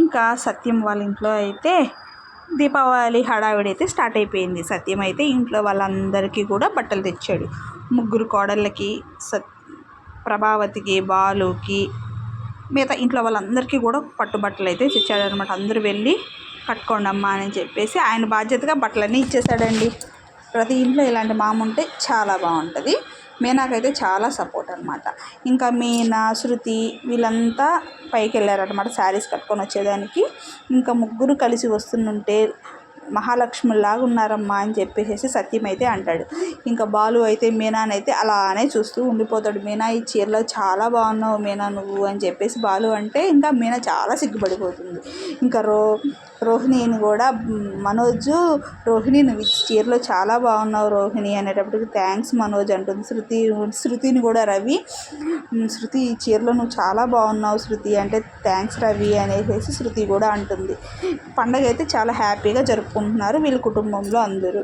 ఇంకా సత్యం వాళ్ళ ఇంట్లో అయితే దీపావళి హడావిడి అయితే స్టార్ట్ అయిపోయింది. సత్యం అయితే ఇంట్లో వాళ్ళందరికీ కూడా బట్టలు తెచ్చాడు. ముగ్గురు కోడళ్ళకి సత్ ప్రభావతికి బాలుకి మిగతా ఇంట్లో వాళ్ళందరికీ కూడా పట్టు బట్టలు అయితే తెచ్చాడు అనమాట అందరూ వెళ్ళి కట్టుకోండి అమ్మా అని చెప్పేసి ఆయన బాధ్యతగా బట్టలన్నీ ఇచ్చేసాడండి ప్రతి ఇంట్లో ఇలాంటి మామ ఉంటే చాలా బాగుంటుంది. మీనాకైతే చాలా సపోర్ట్ అనమాట ఇంకా మీనా శృతి వీళ్ళంతా పైకి వెళ్ళారనమాట శారీస్ కట్టుకొని వచ్చేదానికి. ఇంకా ముగ్గురు కలిసి వస్తుంటే మహాలక్ష్మిలాగా ఉన్నారమ్మా అని చెప్పేసి సత్యం అయితే అంటాడు. ఇంకా బాలు అయితే మీనానైతే అలానే చూస్తూ ఉండిపోతాడు. మీనా ఈ చీరలో చాలా బాగున్నావు మీనా నువ్వు అని చెప్పేసి బాలు అంటే ఇంకా మీనా చాలా సిగ్గుపడిపోతుంది. ఇంకా రో రోహిణిని కూడా మనోజ్ రోహిణి నువ్వు చీరలో చాలా బాగున్నావు రోహిణి అనేటప్పటికి థ్యాంక్స్ మనోజ్ అంటుంది. శృతి శృతిని కూడా రవి శృతి ఈ చీరలో నువ్వు చాలా బాగున్నావు శృతి అంటే థ్యాంక్స్ రవి అనేసి శృతి కూడా అంటుంది. పండగ అయితే చాలా హ్యాపీగా జరుపుకుంటున్నారు వీళ్ళ కుటుంబంలో అందరూ.